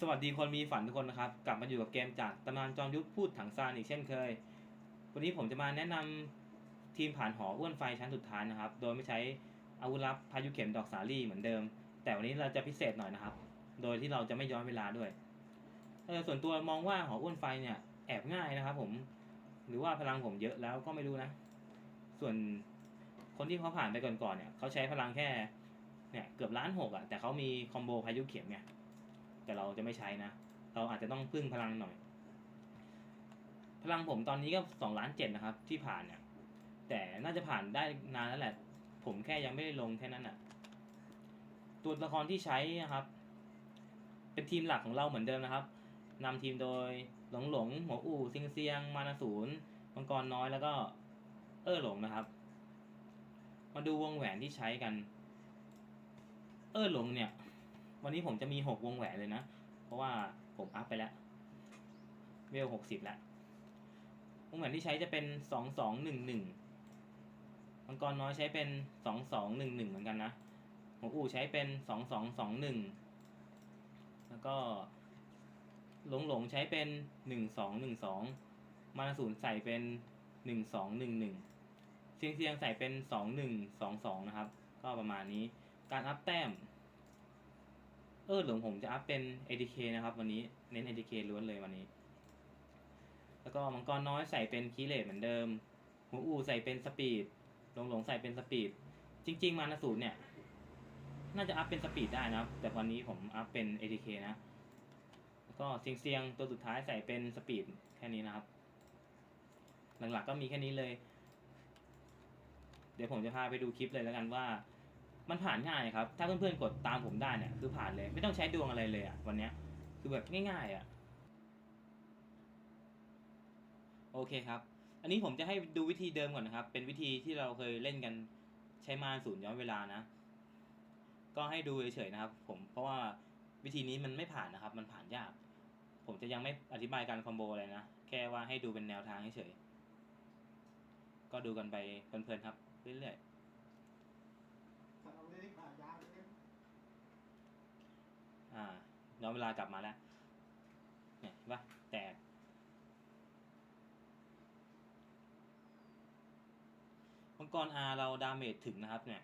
สวัสดีคนมีฝันทุกคนนะครับ กลับมาอยู่กับเกมจากตำนานจอมยุทธพูดถังซานอีกเช่นเคย วันนี้ผมจะมาแนะนำทีมผ่านหออ้วนไฟชั้นสุดท้ายนะครับ โดยไม่ใช้อาวุธลับพายุเข็มดอกสาลี่เหมือนเดิม แต่วันนี้เราจะพิเศษหน่อยนะครับ โดยที่เราจะไม่ย้อนเวลาด้วยเออส่วนตัวมองว่าหออ้วนไฟเนี่ยแอบง่ายนะครับผมหรือว่าพลังผมเยอะแล้วก็ไม่รู้นะ ส่วนคนที่เขาผ่านไปก่อนๆเนี่ยเขาใช้พลังแค่เนี่ยเกือบล้านหกอะแต่เขามีคอมโบพายุเข็มไง แต่เราจะไม่ใช้นะ เราอาจจะต้องพึ่งพลังหน่อย พลังผมตอนนี้ก็สองล้านเจ็ดนะครับ ที่ผ่านเนี่ย แต่น่าจะผ่านได้นานแล้วแหละ ผมแค่ยังไม่ได้ลงแค่นั้นน่ะ ตัวละครที่ใช้นะครับ เป็นทีมหลักของเราเหมือนเดิมนะครับนำทีมโดยหลงหลงหัวอู่ซิงเซียง มานาศูนย์มังกรน้อยแล้วก็เออหลงนะครับ มาดูวงแหวนที่ใช้กัน เออหลงเนี่ย วันนี้ผมจะมีหกวงแหวนเลยนะ เพราะว่าผมอัพไปแล้ว เวลหกสิบแล้ว วงแหวนที่ใช้จะเป็นสองสองหนึ่งหนึ่งมังกรน้อยใช้เป็นสองสองหนึ่งหนึ่งเหมือนกันนะหัวอู่ใช้เป็นสองสองสองหนึ่งแล้วก็หลงหลงใช้เป็นหนึ่งสองหนึ่งสองมานาศูนใส่เป็นหนึ่งสองหนึ่งหนึ่งเซียงเซียงใส่เป็นสองหนึ่งสองสองนะครับ ก็ประมาณนี้ การอัพแต้ม เออหลวงผมจะอัพเป็น ATK นะครับวันนี้เน้น ATK ล้วนเลยวันนี้ แล้วก็มังกรน้อยใส่เป็นคีเลตเหมือนเดิมหัวอูใส่เป็นสปีดหลงหลงใส่เป็นสปีด จริง ๆ มานาสูตรเนี่ย น่าจะอัพเป็นสปีดได้นะครับ แต่วันนี้ผมอัพเป็น ATK นะ แล้วก็เซียงเซียงตัวสุดท้ายใส่เป็นสปีดแค่นี้นะครับ หลักๆก็มีแค่นี้เลย เดี๋ยวผมจะพาไปดูคลิปเลยแล้วกันว่า มันผ่านง่ายครับ ถ้าเพื่อนๆกดตามผมได้เนี่ยคือผ่านเลย ไม่ต้องใช้ดวงอะไรเลยอะวันเนี้ยคือแบบง่ายๆอะโอเคครับ อันนี้ผมจะให้ดูวิธีเดิมก่อนนะครับ เป็นวิธีที่เราเคยเล่นกันใช้มารศูนย์ย้อนเวลานะ ก็ให้ดูเฉยๆนะครับ ผมเพราะว่าวิธีนี้มันไม่ผ่านนะครับ มันผ่านยาก ผมจะยังไม่อธิบายการคอมโบอะไรนะ แค่ว่าให้ดูเป็นแนวทางเฉยๆก็ดูกันไปเพลินๆครับเรื่อยๆ ถ้าเราไม่ได้ผ่ายาวเลย อ่าย้อนเวลากลับมาแล้วเนี่ยเห็นปะแตกมังกรอาเราดาเมจถึงนะครับ เนี่ย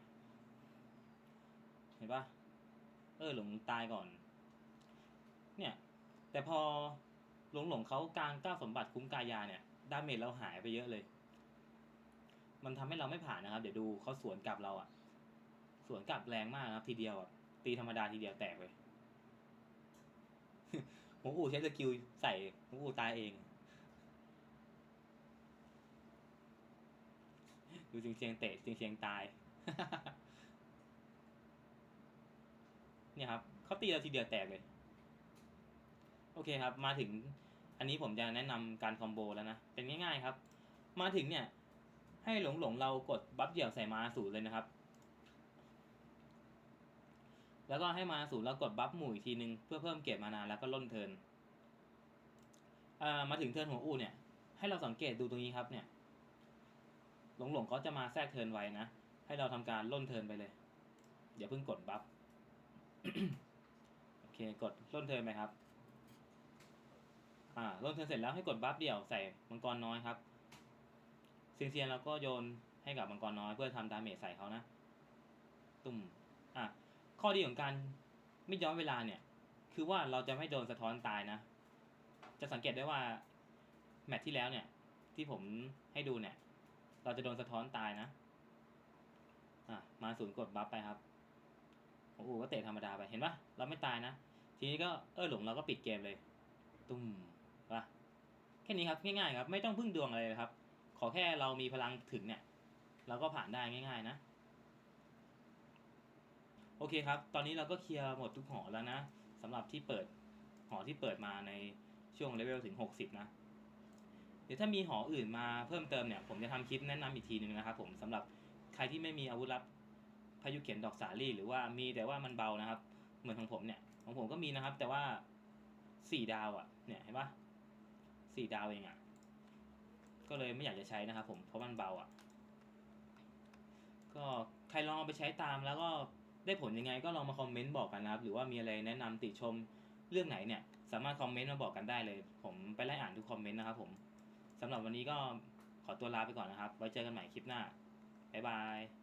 เห็นปะเออหลงตายก่อน เนี่ย แต่พอหลงหลงเขากลางก้าวสมบัติคุ้มกายาเนี่ย ดาเมจเราหายไปเยอะเลย มันทำให้เราไม่ผ่านนะครับ เดี๋ยวดูเขาสวนกลับเราอะสวนกลับแรงมากครับ ทีเดียวอะตีธรรมดาทีเดียวแตกเลย หัวอูใช้สกิลใส่หัวอูตายเอง ดูเชียงเชียงเตะเชียงเชียงตาย เนี่ยครับเขาตีเราทีเดียวแตกเลย โอเคครับ มาถึง อันนี้ผมจะแนะนำการคอมโบแล้วนะ เป็นง่ายๆครับ มาถึงเนี่ย ให้หลงหลงเรากดบัฟเดี่ยวใส่มาสูตรเลยนะครับ แล้วก็ให้มาสูตรแล้วกดบัฟหมู่อีกทีนึงเพื่อเพิ่มเกรดมานาแล้วก็ล่นเทินอ่ามาถึงเทินหัวอูเนี่ย ให้เราสังเกตดูตรงนี้ครับเนี่ย หลงหลงเขาจะมาแทรกเทินไว้นะ ให้เราทำการล่นเทินไปเลยอย่าเพิ่งกดบัฟโอเคกดล่นเทินไปครับอ่าล่นเทินเสร็จแล้วให้กดบัฟเดี่ยวใส่มังกรน้อยครับเซียงเซียนเราก็โยนให้กับมังกรน้อยเพื่อทำดาเมจใส่เขานะ ตุ่มอะ ข้อดีของการไม่ย้อนเวลาเนี่ย คือว่าเราจะไม่โดนสะท้อนตายนะ จะสังเกตได้ว่าแมตช์ที่แล้วเนี่ย ที่ผมให้ดูเนี่ย เราจะโดนสะท้อนตายนะ อะมาศูนย์กดบัฟไปครับโอ้โหก็เตะธรรมดาไปเห็นปะเราไม่ตายนะ ทีนี้ก็เออหลงเราก็ปิดเกมเลย ตุ้มปะแค่นี้ครับง่ายๆครับ ไม่ต้องพึ่งดวงอะไรเลยครับ ขอแค่เรามีพลังถึงเนี่ย เราก็ผ่านได้ง่าย ๆ นะ โอเคครับ ตอนนี้เราก็เคลียร์หมดทุกหอแล้วนะสำหรับที่เปิดหอที่เปิดมาในช่วงเลเวลถึง 60 นะ เดี๋ยวถ้ามีหออื่นมาเพิ่มเติมเนี่ย ผมจะทำคลิปแนะนำอีกทีหนึ่งนะครับผมสำหรับใครที่ไม่มีอาวุธลับพายุเขียนดอกสาลี่หรือว่ามีแต่ว่ามันเบานะครับ เหมือนของผมเนี่ย ของผมก็มีนะครับ แต่ว่าสี่ดาวอะ่ะ เนี่ยเห็นปะสี่ดาวเองอะ่ะ ก็เลยไม่อยากจะใช้นะครับผมเพราะมันเบาอะ่ะ ก็ใครลองเอาไปใช้ตามแล้วก็ ได้ผลยังไงก็ลองมาคอมเมนต์บอกกันนะครับหรือว่ามีอะไรแนะนำติชมเรื่องไหนเนี่ยสามารถคอมเมนต์มาบอกกันได้เลย ผมไปไล่อ่านทุกคอมเมนต์นะครับผมสำหรับวันนี้ก็ขอตัวลาไปก่อนนะครับ ไว้เจอกันใหม่คลิปหน้าบ๊ายบาย